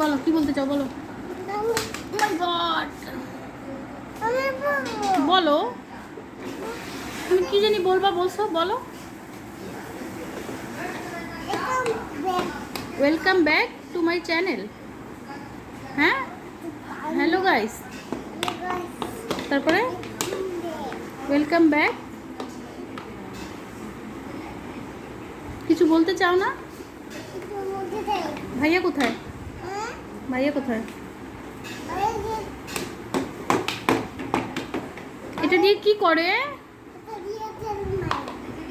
বলো কি বলতে চাও বলো। বলো। তুমি কি জানি বলবা বলছো বলো। Welcome back to my channel হ্যাঁ? হ্যালো গাইস তারপরে? ওয়েলকাম ব্যাক কিছু বলতে চাও না? ভাইয়া কোথায়? ভাইয়া কোথায়? এটা দিয়ে কি করে?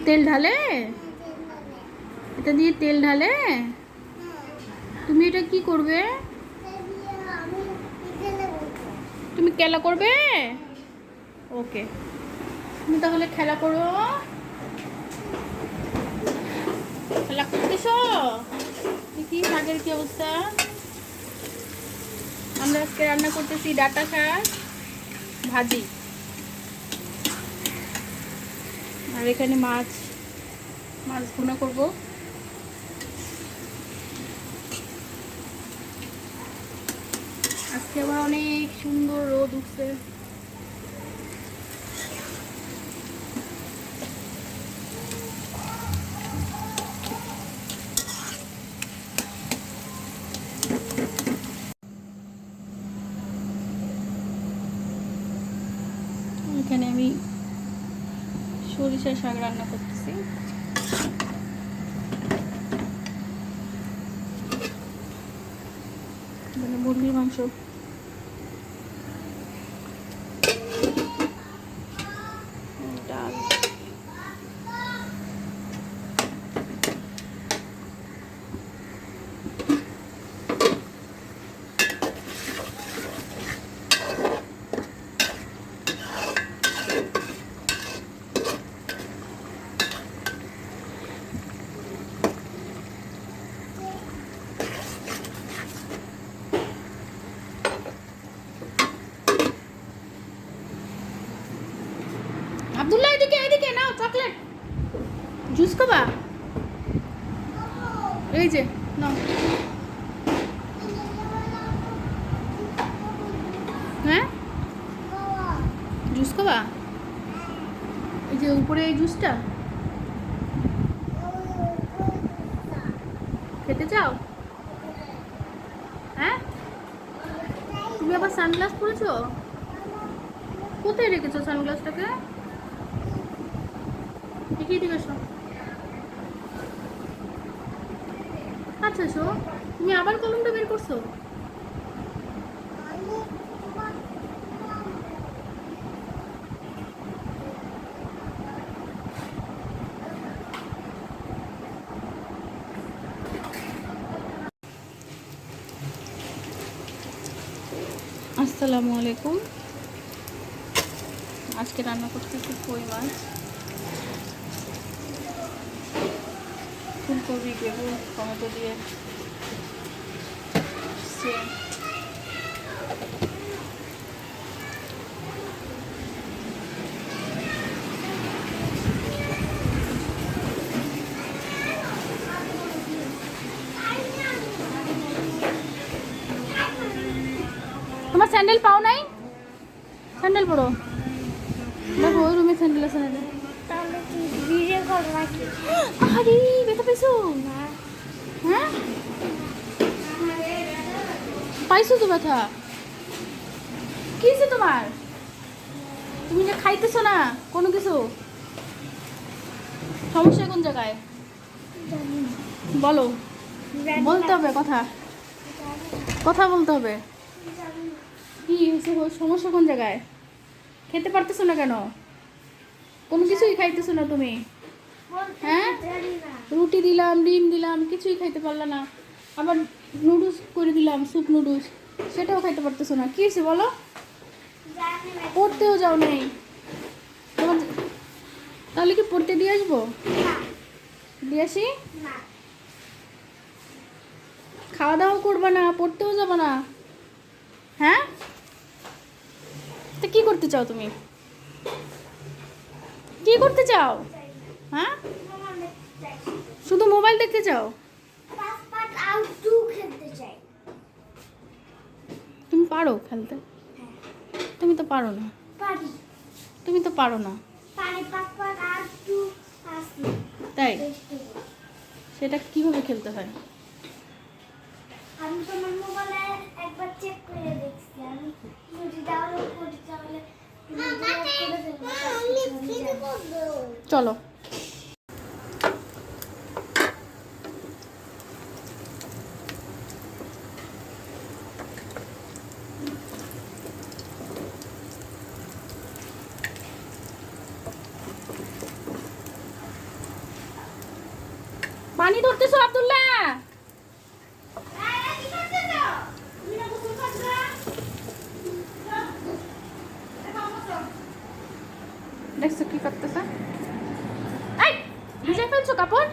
তেল ঢালে? এটা দিয়ে তেল ঢালে? তুমি এটা কি করবে? তুমি খেলা করবে? ওকে। তুমি তাহলে খেলা করো। খেলা করতেছ? কি? শাকের কি অবস্থা? আমরা আজকে রান্না করতেছি ডাটা শাক, ভাজি। আর এখানে মাছ মাছ ভুনা করব। আজকে আবার অনেক সুন্দর রোদ উঠছে। এখানে আমি সরিষার শাক রান্না করতেছি। মানে মুরগির মাংস আব্দুল্লাহ, এদিকে এদিকে, নাও চকলেট জুস খাবা? এই যে, নাও। হ্যাঁ? জুস খাবা? এই যে উপরে এই জুসটা খেতে চাও? হ্যাঁ? তুমি আবার সানগ্লাস পরেছো? কোথায় রেখেছো সানগ্লাসটাকে এগিয়ে দিকে এসো আচ্ছা এসো তুমি আবার কলমটা বের করছ? আসসালামু আলাইকুম। আজকে রান্না করতেছি কই মাছ? ফুলকপি বেগুন টমেটো দিয়ে সেম তোমার স্যান্ডেল পাও নাই? স্যান্ডেল পরো। দেখো ওই রুমে স্যান্ডেল আছে না হ্যাঁ পাইছো তো ব্যথা? কি হয়েছে তোমার? তুমি যে খাইতেছো না, কোনো কিছু? সমস্যা কোন জায়গায়? বলো। বলতে হবে কথা। কথা বলতে হবে। কি হয়েছে? সমস্যা কোন জায়গায়? খেতে পারতেছো না কেন? কোনো কিছুই খাইতেছো না তুমি? হ্যাঁ? রুটি দিলাম, ডিম দিলাম, কিছুই খাইতে পারলা না। আবার নুডলস করে দিলাম, স্যুপ নুডলস। সেটাও খাইতে পারতেছো না। কি হয়েছে বলো? পড়তেও যাও নেই। তোমার তাহলে কি পড়তে দিয়ে আসব? দিয়ে আসি? খাওয়া দাওয়া করবে না, পড়তেও যাবে না। হ্যাঁ? তো কি করতে চাও তুমি? কি করতে চাও? হ্যাঁ? শুধু মোবাইল দেখতে চাও? তুমি পারো খেলতে? তুমি তো পারো না। তুমি তো পারো না। তাই? সেটা কীভাবে খেলতে হয়? আমি তোমার মোবাইলে একবার চেক করে দেখছি। আমি যদি ডাউনলোড করি তাহলে তুমি delete করে দেবো। চলো। পানি ধরতেছো আব্দুল্লাহ। দেখছ কি করতেছে এই ভিজে ফেলছো কাপড়